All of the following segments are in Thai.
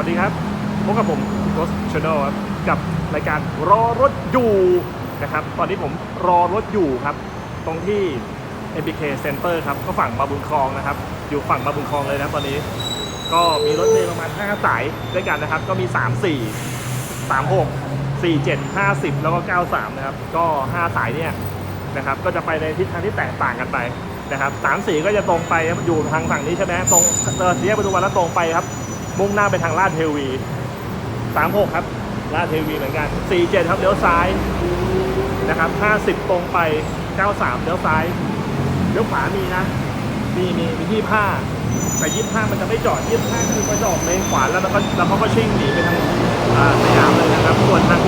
วัสดีครับพบกับผมโกสชาแนลครับกับรายการรอรถอยู่นะครับ ตอนนี้ผมรอรถอยู่ครับ ตรงที่ MBK Center ครับ ก็ฝั่งมาบุญคลองนะครับ อยู่ฝั่งมาบุญคลองเลยนะตอนนี้ ก็มีรถเมล์ประมาณ5สายด้วยกันนะครับ ก็มี 3 4 3 6 4 7 50 แล้วก็ 93 นะครับ ก็ 5 สายเนี่ยนะครับ ก็จะไปในทิศทางที่แตกต่างกันไปนะครับสามสี่ก็จะตรงไปอยู่ทางฝั่งนี้ใช่ไหมตรงเออเสียประตูวันแล้วตรงไปครับ มุ่งหน้าไปทางลาดเทวี 36 ครับลาดเทวีเหมือนกัน 47 ครับเลี้ยวซ้ายนะครับ 50 ตรงไป 93 เลี้ยวซ้ายเลี้ยวขวามีนะ มีมีมีที่ผ้าแต่ยี่ห้ามันจะไม่จอดยี่ห้าคือมันจะออกเลนขวาแล้วมันก็แล้วเขาก็ชิ่งหนีไปทางสยามเลยนะครับ ส่วนทาง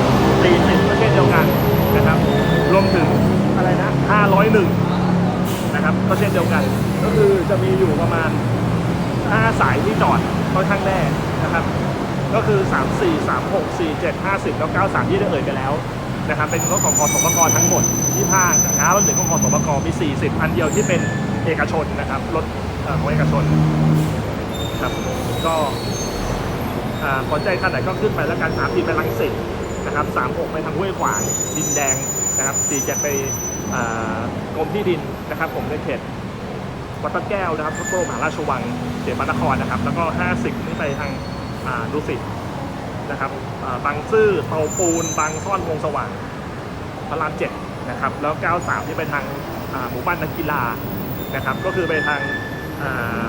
ตีสิบก็เช่นเดียวกันนะครับ รวมถึงอะไรนะ501นะครับ ก็เช่นเดียวกัน ก็คือจะมีอยู่ประมาณ 5สายที่จอดค่อนข้างแน่นะครับ ก็คือ 3 4 3 6 4 7 50แล้ว93 ที่ได้เอ่ยไปแล้วนะครับ เป็นรถของคอสมกทั้งหมดที่ภาคนะรถหนึ่งของคอสมกมี 40 อันเดียวที่เป็นเอกชนนะครับ รถของเอกชนครับก็อ่าสนใจคันไหนก็ขึ้นไปแล้วกัน3 4ไปลังสิตนะครับ36 ไปทางห้วยขวางดินแดงนะครับ47 ไปกรมที่ดินนะครับผมในเขต วัดพระแก้วนะครับพระบรมมหาราชวังเขตพระนครนะครับ แล้วก็ 50นี่ไปทางดุสิตนะครับบางซื่อเตาปูนบางซ่อนวงสว่างพระรามเจ็ดนะครับแล้ว 93ที่ไปทางหมู่บ้านนักกีฬานะครับ ก็คือไปทางอ่า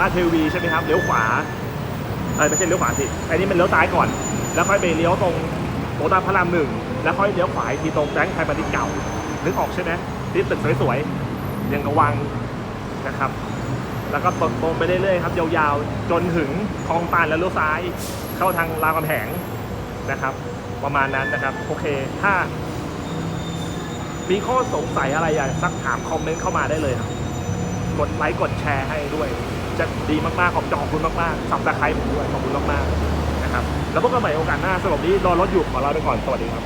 ลาดเทวีใช่ไหมครับเลี้ยวขวาออไม่ใช่เลี้ยวขวาสิอันนี้มันเลี้ยวซ้ายก่อน แล้วค่อยไปเลี้ยวตรงโบราพระรามหนึ่งแล้วค่อยเลี้ยวขวาทีตรงแบงค์ไทยพาณิชย์เก่านึกออกใช่ไหมที่ตึกสวยๆยังกระวัง นะครับ แล้วก็ตรงไปเรื่อยๆครับยาวๆ จนถึงคลองปานแล้วเลี้ยวซ้าย เข้าทางรามคำแหงนะครับ ประมาณนั้นนะครับ โอเค ถ้า มีข้อสงสัยอะไรอยากสักถามคอมเมนต์เข้ามาได้เลยครับ กดไลค์กดแชร์ให้ด้วย จะดีมากๆขอบจองคุณมากๆสับตะไคร้ผมด้วยขอบคุณมากๆนะครับ แล้วพบกันใหม่โอกาสหน้าสำหรับนี้รอรถอยู่ขอลาไปก่อนสวัสดีครับ